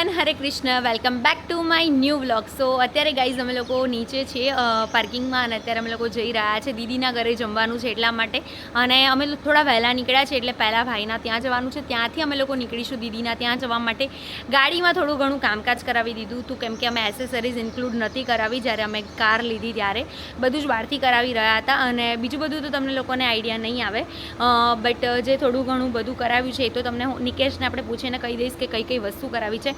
Everyone Hare Krishna welcome back to my new vlog so અત્યારે guys અમે લોકો નીચે છીએ પાર્કિંગમાં અને અત્યારે અમે લોકો જઈ રહ્યા છે દીદીના ઘરે જમવાનું છે એટલા માટે. અને અમે થોડા વહેલા નીકળ્યા છે એટલે પહેલાં ભાઈના ત્યાં જવાનું છે. ત્યાંથી અમે લોકો નીકળીશું દીદીના ત્યાં જવા માટે. ગાડીમાં થોડું ઘણું કામકાજ કરાવી દીધું હતું કેમ કે અમે એસેસરીઝ ઇન્ક્લુડ નથી કરાવી જ્યારે અમે કાર લીધી ત્યારે. બધું જ બહારથી કરાવી રહ્યા હતા અને બીજું બધું તો તમને લોકોને આઈડિયા નહીં આવે. બટ જે થોડું ઘણું બધું કરાવ્યું છે એ તો તમને હું નિકેશને આપણે પૂછીને કહી દઈશ કે કઈ કઈ વસ્તુ કરાવી છે.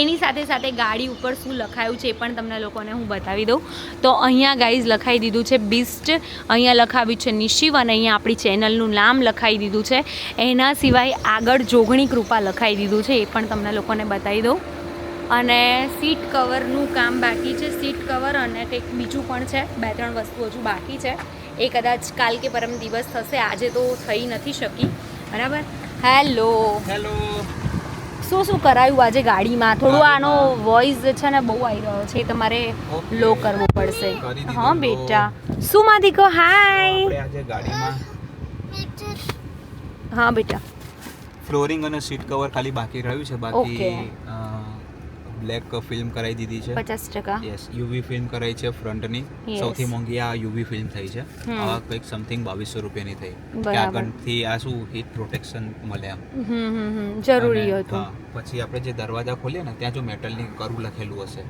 એની સાથે સાથે ગાડી ઉપર શું લખાયું છે એ પણ તમને લોકોને હું બતાવી દઉં. તો અહીંયા ગાઈઝ લખાઈ દીધું છે બિસ્ટ અહીંયા લખાવ્યું છે નિશિવ અને અહીંયા આપણી ચેનલનું નામ લખાઈ દીધું છે. એના સિવાય આગળ જોગણી કૃપા લખાઈ દીધું છે એ પણ તમને લોકોને બતાવી દઉં. અને સીટ કવરનું કામ બાકી છે સીટ કવર અને કંઈક બીજું પણ છે, બે ત્રણ વસ્તુ હજુ બાકી છે. એ કદાચ કાલ કે પરમ દિવસ થશે, આજે તો થઈ નથી શકી. બરાબર? હેલો હેલો શું શું કરાયું આજે ગાડીમાં? થોડું આનો વોઇસ છે ને બહુ આવી રહ્યો છે તમારે લો કરવો પડશે. હા બેટા. શું માં દીકો હાય ગાડીમાં હા બેટા. ફ્લોરિંગ અને સીટ કવર ખાલી બાકી રહ્યું છે. બાકી બ્લેક ફિલ્મ કરાવી દીધી છે. પચાસ ટકા. યસ યુવી ફિલ્મ કરાઈ છે ફ્રન્ટની. સૌથી મોંઘી આ યુવી ફિલ્મ થઈ છે. આ કંઈક સમથિંગ બાવીસો રૂપિયાની થઈ. કે. આગળથી આ શું હીટ પ્રોટેક્શન મળે હમ જરૂરી હતું. હા, પછી આપણે જે દરવાજા ખોલીએ ને ત્યાં જો મેટલની કરું લખેલું હશે.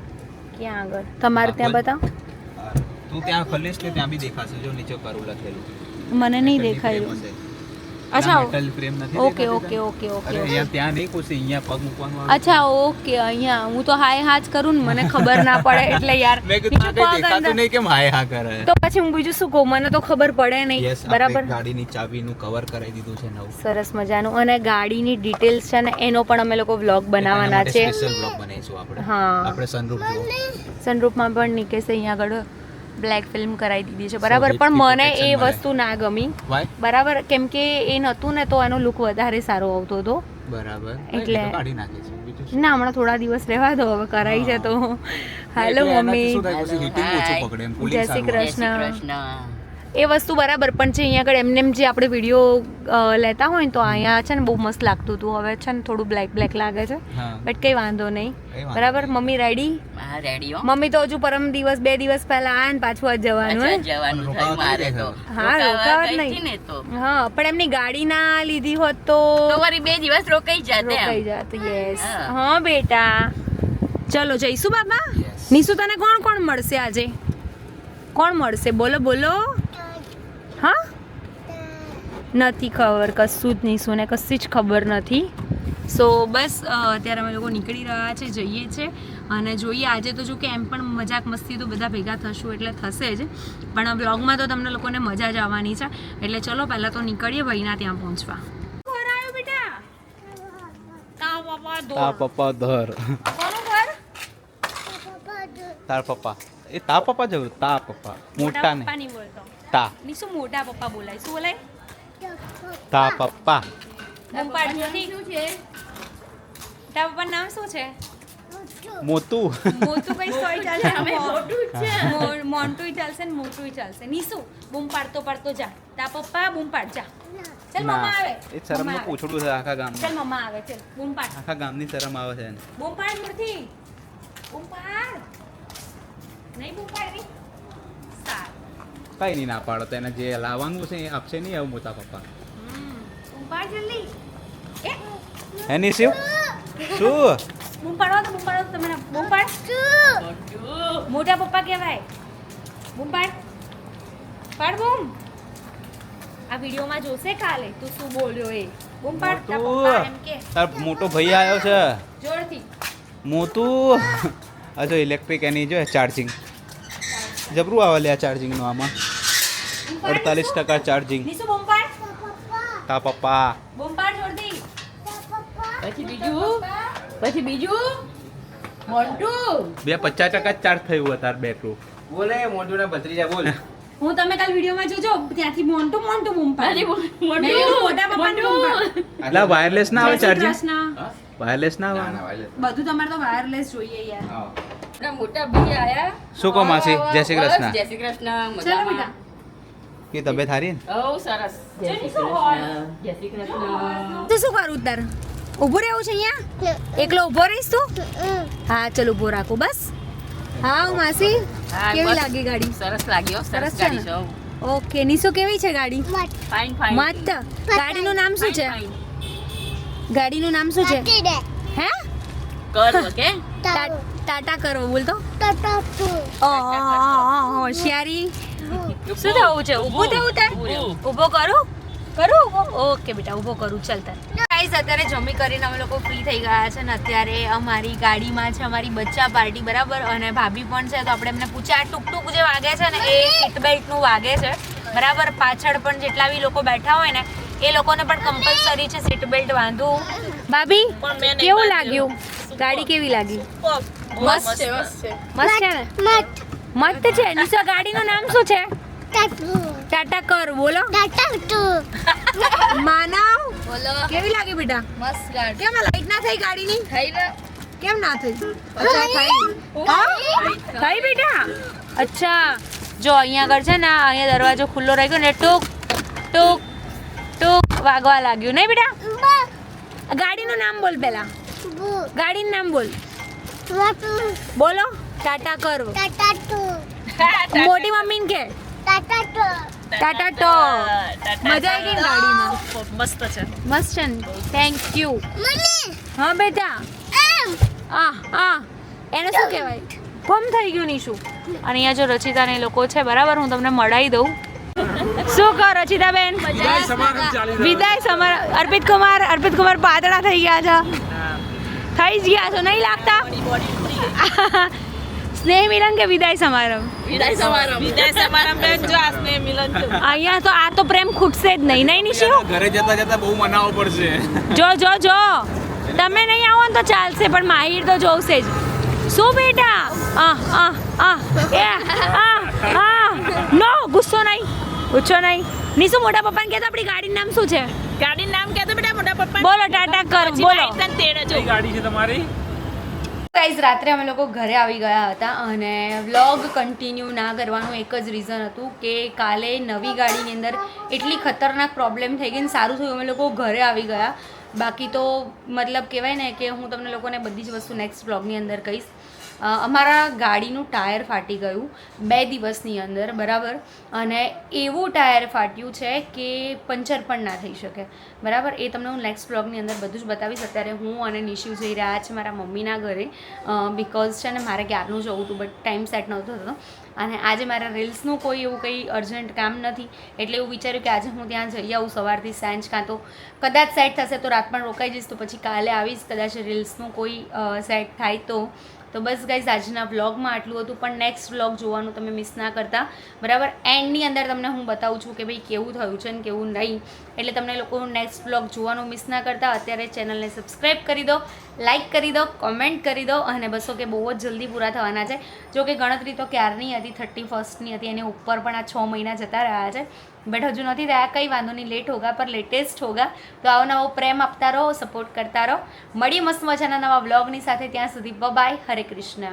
ક્યાં આગળ? તમારે ત્યાં. બતાવ. તું ત્યાં ખોલીશ ને ત્યાં બી દેખાશે? જો નીચે કરું લખેલું. મને નહીં દેખાયું. અચ્છા મેટલ ફ્રેમ નથી ઓકે ઓકે ઓકે ઓકે અહીંયા ત્યાં નહીં ખુશી અહીંયા પગ મૂકવાનો અચ્છા ઓકે અહીંયા. હું તો હાય હાજ કરું ને મને ખબર ના પડે એટલે યાર. મેં કીધું આ બીજું દેખાતું નહીં કેમ હાય હા કરે? તો પછી હું બીજું શું કહું? મને તો ખબર પડે નહીં. બરાબર? ગાડીની ચાવીનું કવર કરાવી દીધું છે નવું. સરસ મજાનું. અને ગાડીની ડિટેલ્સ છે ને એનો પણ અમે લોકો વ્લોગ બનાવવાના છે. સ્પેશિયલ વ્લોગ બનાવીશું આપણે. હા. આપણે સનરૂફ સનરૂફમાં પણ નીકળશે અહીંયા આગળ. બ્લેક ફિલ્મ કરાવી દીધી છે. બરાબર પણ મને એ વસ્તુ ના ગમી. બરાબર કેમ કે એ નહોતું ને તો એનો લુક વધારે સારો આવતો હતો. બરાબર. એટલે-? ના હમણાં થોડા દિવસ રહેવા દો હવે કરાઈ છે તો. Hello mummy. જય શ્રી કૃષ્ણ. એ વસ્તુ બરાબર પણ છે અહીંયા આગળ એમને એમ જે આપણે વીડિયો લેતા હોય ને તો અહીંયા છે ને બહુ મસ્ત લાગતું હતું. હવે છે ને થોડું બ્લેક બ્લેક લાગે છે. બટ કંઈ વાંધો નહીં. બરાબર. મમ્મી રેડી હા મમ્મી તો હજુ પરમ દિવસ બે દિવસ પહેલા આ ને પાછું આજ જવાનું હે? જવાનું રોકાવા થયું મારે તો. હા, રોકાવત નહીં. હા પણ એમની ગાડી ના લીધી હોત તો બે દિવસ રોકાઈ જાતે રોકાઈ. જાત યસ હા. હા બેટા. ચલો જઈશું બાબા? નિશુ તને કોણ કોણ મળશે આજે? કોણ મળશે? બોલો બોલો. હા? નથી ખબર કશું જ નહીં સોને કશી જ ખબર નથી. સો બસ અત્યારે અમે લોકો નીકળી રહ્યા છે જઈએ છે. અને જોઈએ આજે તો જો કે એમ પણ મજાક મસ્તી તો બધા ભેગા થશું એટલે થશે જ. પણ બ્લોગમાં તો તમને લોકોને મજા જ આવવાની છે. એટલે ચલો પહેલાં તો નીકળીએ ભાઈના ત્યાં પહોંચવા. તા પપ્પા ધર. તાર પપ્પા એ તા પપ્પા જવું તા પપ્પા. મોટા ને નહીં બોલતો તા ની શું મોટા પપ્પા બોલાય શું બોલાય તા પપ્પા શું છે તારા પપ્પાનું નામ શું છે મોતું મોટું કઈ સોય ચાલશે મોટું છે મોન્ટું ચાલશે ને મોટું ચાલશે નીસુ બૂમ પાડતો પાડતો જા તા પપ્પા બૂમ પાડ જા ચાલ મમ્મા આવે એ શરમનું. પૂછડું છે આખા ગામ ચાલ મમ્મા આવે ચાલ બૂમ પાડ આખા ગામની શરમ આવે છે બૂમ પાડ મૂર્તિ બૂમ પાડ નહીં બૂમ પાડવી કઈ નહીં ના પાડો તો એને જે લાવવાનું છે એ આપશે નહીં આવું મોટા પપ્પા. જલ્દી. એની શિવ શું? બૂમ પાડો તો બૂમ પાડો તો બૂમ પાડ. મોટા પપ્પા કહેવાય. બૂમ પાડ. પાડ બૂમ. આ વિડીયોમાં જોશે કાલે તું શું બોલ્યો એ. બૂમ પાડ તાર પપ્પા એમ કે. તાર મોટો ભાઈ આવ્યો છે. જોરથી. મોતું આ ઇલેક્ટ્રિક એની જો ચાર્જિંગ જબરું આવે લે આ ચાર્જિંગનું આમાં. અડતાલીસ ટકા ચાર્જિંગ તા પપ્પા. પછી બીજું? પછી બીજું? મોન્ટુ. બે પચાસ ટકા ચાર્જ થયું તાર બેટરું બોલે મોટું ના ભત્રીજા બોલ. હું તમે કાલ વિડીયોમાં જોજો ત્યાંથી મોન્ટુ મોન્ટુ બૂમ પાડ અરે, મોટું. એટલે વાયરલેસ ના આવે ચાર્જિંગ વાયરલેસ ના આવે? બધું તમારે તો વાયરલેસ જોઈએ યાર. મોટા ભાઈ આયા. શું કહો માસી? જય શ્રી કૃષ્ણ. જય શ્રી કૃષ્ણ. ચલો બેટા. મજામાં કે તબિયત સારી બહુ સરસ. જય શ્રી કૃષ્ણ. જય શ્રી કૃષ્ણ. તું શું કરું તાર ઊભું રહેવું છે અહીંયા? એકલો ઊભો રહીશ તું? હા ચલ ઊભો રાખો બસ. હા માસી કેવી લાગી ગાડી? સરસ લાગ્યો સરસ સરસ ગાડી છે ઓકે નિશુ કેવી છે ગાડી? ફાઇન ફાઇન મસ્ત. ગાડીનું નામ શું છે? ગાડીનું નામ શું છે? હે? કર ઓકે? ટાટા કરો બોલ તો. ઓ, ઓ, ઓ, ઓ, હોશિયારી. શું થવું છે ઊભું થવું તાર ઊભો કરું. કરું ઓકે બેટા ઊભો કરું. ચાલ તાર. ગાઈસ અત્યારે જમી કરીને અમે લોકો ફ્રી થઈ ગયા છે ને અત્યારે અમારી ગાડીમાં છે અમારી બચ્ચા પાર્ટી બરાબર? અને ભાભી પણ છે તો આપણે એમને પૂછ્યા. આ ટૂંક ટૂંક જે વાગે છે ને એ સીટ બેલ્ટનું વાગે છે. બરાબર? પાછળ પણ જેટલા બી લોકો બેઠા હોય ને એ લોકોને પણ કમ્પલસરી છે સીટ બેલ્ટ બાંધવું. ભાભી પણ મેં કેવું લાગ્યું? ગાડી કેવી લાગી? મસ્ત છે મસ્ત છે મસ્ત છે ને? મસ્ત છે. નિશા ગાડીનું નામ શું છે? ટાટા. કર બોલો. માનવ બોલો. કેવી લાગી બેટા? મસ્ત ગાડી. કેમ આ લાઈટ ના થઈ ગાડીની? થઈ ને. કેમ ના થઈ? અચ્છા થઈ. થઈ બેટા? અચ્છા. જો અહીંયા આગળ છે ને અહીંયા દરવાજો ખુલ્લો રહી ગયો ને ટૂક ટૂક ટૂક વાગવા લાગ્યું. નહીં બેટા? ગાડીનું નામ બોલ પહેલા. ગાડીનું નામ બોલ. બોલો. ટાટા કર. મોટી મમ્મીને કે? ટાટા ટો. મજા આવી ગઈ ગાડીમાં? મસ્ત છે. મસ્ત છે થેન્ક યુ હા બેટા. આ આ એને શું કહેવાય? ગુમ થઈ ગયું નીશું. અને અહીંયા જો રચિતા ને એ લોકો છે બરાબર? હું તમને મળાઈ દઉં. શું કહો રચિતા બેન વિદાય સમાર અર્પિત કુમાર અર્પિત કુમાર પાતળા થઈ ગયા છે. થઈ જ ગયા છો નહીં લાગતા? સ્નેહ મિલન કે વિદાય સમારંભ. વિદાય સમારંભ. વિદાય સમારંભ બેન જો આ સ્નેહ મિલન છે. અહીંયા તો આ તો પ્રેમ ખૂટશે જ નહીં નહીં નિશિઓ ઘરે જતા જતા બહુ મનાવવો પડશે. જો જો જો. તમે નહીં આવો ને તો ચાલશે પણ માહિર તો જોવશે જ. શું બેટા? આ આ આ એ આ આ નો ગુસ્સો નહીં. ગુસ્સો નહીં. નિશુ મોટા પપ્પાને કહેતા આપણી ગાડીનું નામ શું છે? ગાડીનું નામ કહેતો બેટા મોટા પપ્પા બોલો ટાટા કર બોલો. તેડે જો ગાડી છે તમારી? ગાઈઝ રાત્રે અમે લોકો ઘરે આવી ગયા હતા અને વ્લોગ કન્ટિન્યુ ના કરવાનું એક જ રીઝન હતું કે કાલે નવી ગાડીની અંદર એટલી ખતરનાક પ્રોબ્લેમ થઈ ગઈ ને સારું થયું, અમે લોકો ઘરે આવી ગયા. બાકી તો મતલબ કહેવાય ને કે હું તમને લોકોને બધી જ વસ્તુ નેક્સ્ટ વ્લોગની અંદર કહીશ. અમારા ગાડીનું ટાયર ફાટી ગયું બે દિવસની અંદર, બરાબર? અને એવું ટાયર ફાટ્યું છે કે પંચર પણ ના થઈ શકે. બરાબર? એ તમને હું નેક્સ્ટ બ્લોગની અંદર બધું જ બતાવીશ. અત્યારે હું અને નિશિવ જઈ રહ્યા છે મારા મમ્મીના ઘરે બિકોઝ છે ને મારે ક્યારનું જવું હતું બટ ટાઈમ સેટ નહોતો થતો. અને આજે મારા રીલ્સનું કોઈ એવું કંઈ અર્જન્ટ કામ નથી. એટલે એવું વિચાર્યું કે આજે હું ત્યાં જઈ આવું સવારથી સાંજ કાં તો કદાચ સેટ થશે તો રાત પણ રોકાઈ જઈશ, તો પછી કાલે આવીશ. કદાચ રીલ્સનું કોઈ સેટ થાય તો. તો બસ ગાઈઝ આજના વ્લોગમાં આટલું હતું. પણ નેક્સ્ટ વ્લોગ જોવાનું તમે મિસ ના કરતા. બરાબર? એન્ડની અંદર તમને હું બતાવું છું કે ભાઈ કેવું થયું છે ને કેવું નહીં. એટલે તમને લોકો નેક્સ્ટ વ્લોગ જોવાનું મિસ ના કરતા. અત્યારે ચેનલને સબસ્ક્રાઈબ કરી દો. લાઇક કરી દો, કોમેન્ટ કરી દો અને બસો કે બહુ જ જલ્દી પૂરા થવાના છે. જો કે ગણતરી તો ક્યારની હતી? થર્ટી ફર્સ્ટની હતી એની ઉપર પણ આ છ મહિના જતા રહ્યા છે. બટ હજુ નથી થયા, કંઈ વાંધો નહીં લેટ હોગા પર લેટેસ્ટ હોગા. તો આવો નવો પ્રેમ આપતા રહો સપોર્ટ કરતા રહો. મળીએ મસ્ત મજાના નવા વ્લોગની સાથે, ત્યાં સુધી બાય હરે કૃષ્ણ.